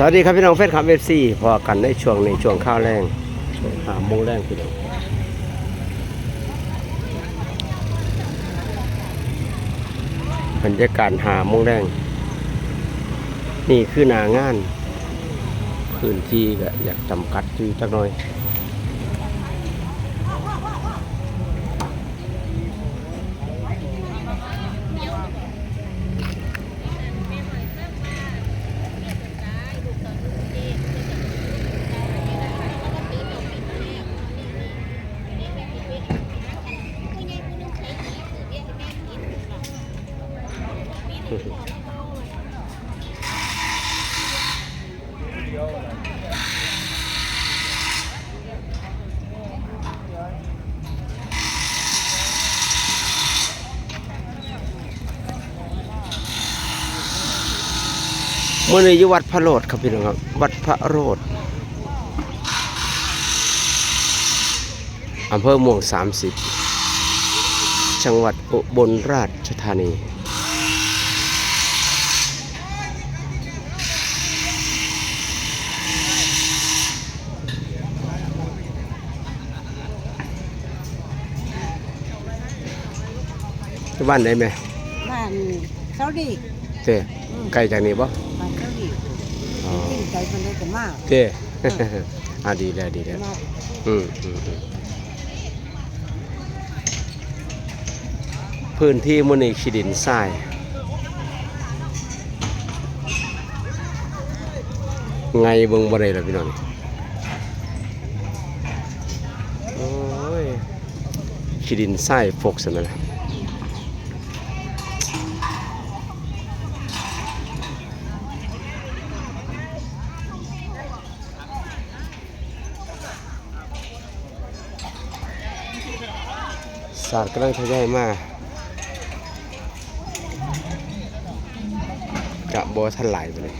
สวัสดีครับพี่น้องแฟนคลับเอฟซีพอกันในช่วงในช่วงข้าวแรงช่วงหาโมงแรงพี่น้องบรรยากาศหาโมงแรงนี่คือหนางานพื้นที่ก็อยากจำกัดอยู่จักหน่อย เมื่อนี้อยู่วัดพระโรดครับพี่น้องครับ วัดพระโรดอำเภอม่วง 30 จังหวัดอุบลราชธานีที่บ้านได้ไหมบ้านเซาดีเต้ไกลจากนี้บ่บ้านเซาดีอ๋อ ยิ่งใจมันได้กันมากเต้อ่าดีแล้วดีแล้วมากอืมอืมอืมพื้นที่มุนีขีดินทรายไงเบิ่งบ่ได้ล่ะพี่น้องโอ้ยขีดินทรายฟกซะนั่นล่ะ ศาสตร์กำลังทยอยมากะบอทันหลายไปเลย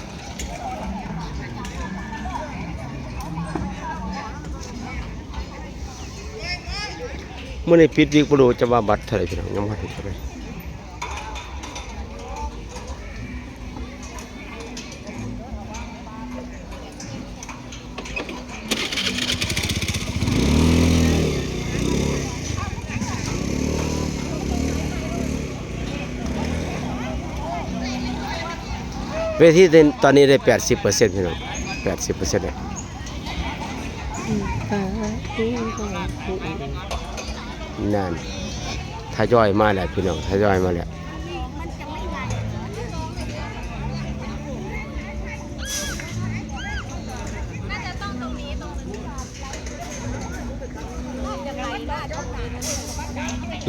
เมื่อในปิดวิกบรูจะว่าบัตรเท่าไหร่พี่น้องยังไม่ถึงเท่าไหร่ เวทีตอนนี้ได้แปดสิบเปอร์เซ็นต์พี่น้องแปดสิบเปอร์เซ็นต์เลยนั่นทยอยมาแล้วพี่น้องทยอยมาแล้ว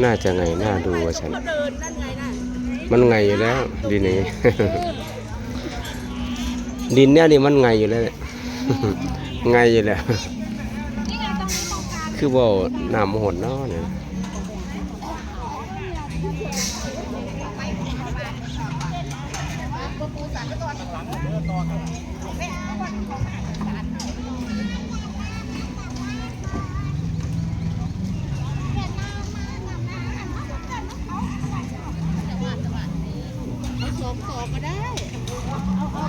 น่าจะไงน่าดูว่าฉัน มันไงอยู่แล้วดีนี้ ดินเนี่ยนี่มันไงอยู่แล้วเนี่ยไงอยู่แล้วคือว่าน้ำหดเนาะเนี่ยสอบก็ได้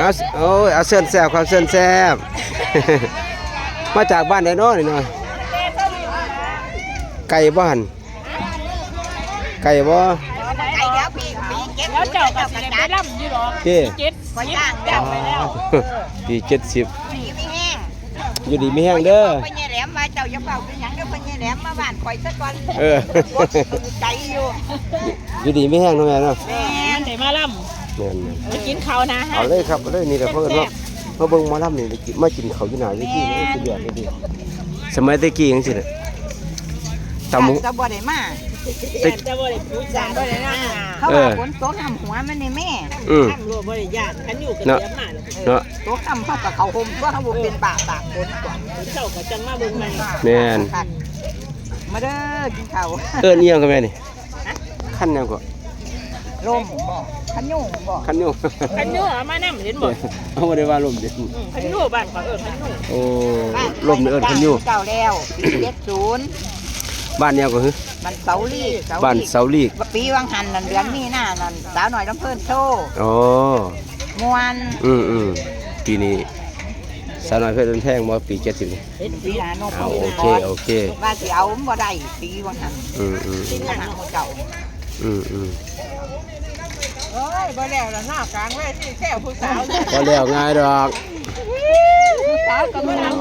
เอาโอ้ยเอาเส้นแซ่บครับเส้นแซ่บมาจากบ้านไหนเนาะนี่เนาะไก่บ้าน ไก่บ่ไก่เดี๋ยวปีปีเก็บแล้วเจ้าก็สิได้ไปล่ำอยู่หรอกเจ้เจ็ดก็ย่างเจ้าไปแล้วปีเจ็ดสิบปีไม่แห้งอยู่ดีไม่แห้งเด้อไปเนี่ยแหลมมาเจ้าอย่าเป่าเป็นหยังเด้อไปเนี่ยแหลมมาบ้านข่อยซะก่อนเออใจอยู่อยู่ดีไม่แห้งเนาะแม่เนาะแม่มันได้มาล่ แม่นำไปกินเขาวนะฮะเอาเลยครับเอาเลยนี่แหละเพิ่นเนาะมาเบิ่งหมอลำนี่ได้กินมากินข้าวอยู่หน้าเวทีนี่สุดยอดเลยดิสมัยตะกี้จังซี่น่ะตำหมู จะบ่ได้มาตะจะบ่ได้พูดจาบ่ได้นะเขาว่าฝนตกทำหัวมันนี่แม่อืมทำรัวบ่ได้ญาติคันอยู่กับเนาะ เสียมาแล้วเนาะตกทำเข้ากับเขาห่มตัวเขาบ่เป็นบาตากฝนก่อนเจ้าก็จังมาเบิ่งใหม่แม่นมาเด้อกินข้าวเอิ้นอีหยังก็แม่นี่คันหยังก็ลมบ่ ขยุ่งบ่คันอยู่คันอยู่เอามานํเห็นบ่เอาบ่ได้ว่าลมเด้ออืมคันอยู่บ้านเขาเอิ้นคันอยู่โอ้ลมนี่เอิ้นคันอยู่เจ้าแล้วปีเจ็ดศูนย์บ้านแนวก็คือมันเสาลีเสาบ้านลีเสาลีกปีวังหันนั่นเดือนนี้น่ะนั่นสาวหน่อยลำเพิ่นโชว์อ๋อมวนอืมอืมปีนี้สาวน้อยเพชรเดินแท่งบ่ปี70นี่เห็นปีสิหานกเอาปีโอหาเคโอเค ว่าสิเอาบ่ได้ปีวังหันอืมอืมปีหาหมู่เจ้าอืมอืม โอ้ยบ่แล้วล่ะหน้ากลางเว้ยที่แค่ผู้สาวบ่แล้วง่ายดอกผู้สาวก็บ่เอา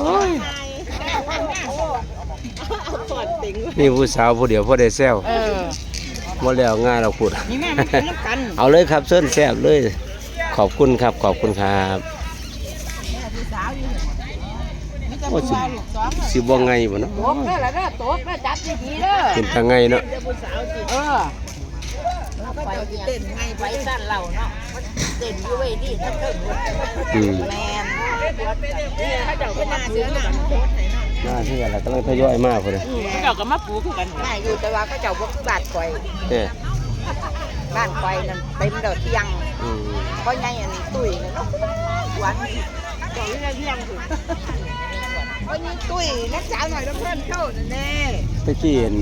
ก่อนติงนี่ผู้สาวผู้เดียวพอได้แซวเออบ่แล้วง่ายดอกพูด นี่แม่มันกินน้ำกันเอาเลยครับเส้นแซ่บเลย ขอบคุณครับขอบคุณครับมีแต่โอ้ผู้สิสาวลูกสองสิบ่ไงบ่เนาะตบเด้อละเด้อตบเด้อจับดีๆเด้อเป็นตาไงเนาะผู้สาวสิเออ ไปเต้นไงไปด้านเราเนาะมันเต้นอยู่เว้ยนี่ทั้งเทิงอืมแมนเขาเจ้าก็มาซื้อกันหน้าที่อะไรกำลังทยอยมาพุ่นน่ะอืมเขาเจ้าก็มาปลูกคือกันน่าอยู่แต่ว่าเขาเจ้าบ่บ้านข่อยเด้บ้านข่อยนั่นเต็มเด้อเที่ยงอืมเพราะไงอันนี้ตุ้ยนั่นเนาะหวานนี่เจ้าอยู่ในเที่ยงพุ่นเพราะนี่ตุ้ยนักสาวหน่อยแล้วเพิ่นเข้านั่นแน่ตะกี้เห็น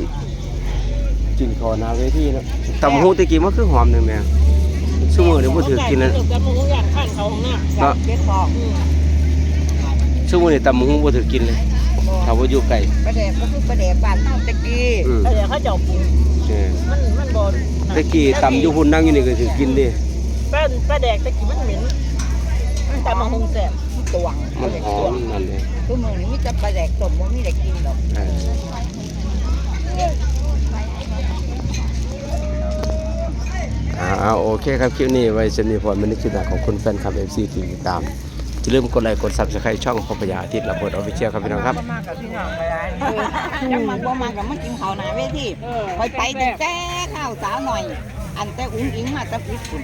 กินขอหน้าเวทีเนาะตำหูตะกี้มันคือหอมหนึงแม่ซุมื้อนี้บ่ถือกินนะกับมึงอยากข้านเขาของหน้าเนาะเก็ดบอกซุมื้อนี้ตำหูบ่ถือกินเลยถ้าบ่อยู่ไกลประเดบก็คือประเดบบ้านเฮาตะกี้อืมแล้วเดี๋ยวเขาเจ้าปลูกเออมันมันบ่ตะกี้ตำอยู่หุ่นนั่งอยู่นี่ก็ถือกินดิป้าป้าแดกตะกี้มันเหม็นมันแต่มาหงแสบตวงมันหอมนั่นเลยคือมื้อนี้มีแต่ประเดกต้มบ่มีได้กินดอก เอออ่าโอเคครับคลิปนี้ไว้สนิทพรมันนิคิดหนาของคุณแฟนคลับ FC ที่ติดตามอย่าลืมกดไลค์กด Subscribe ช่องพบปยาอาทิตย์ระเบิดออฟฟิเชียลครับพี่น้องครับมากับพี่น้องไปได้จังมาบ่มากับมากินข้าวหน้าเวทีเออไปไปตั้งแต่ข้าวสาวหน่อย อันแต่อุ้งอิงมาแตะปิดพุ่น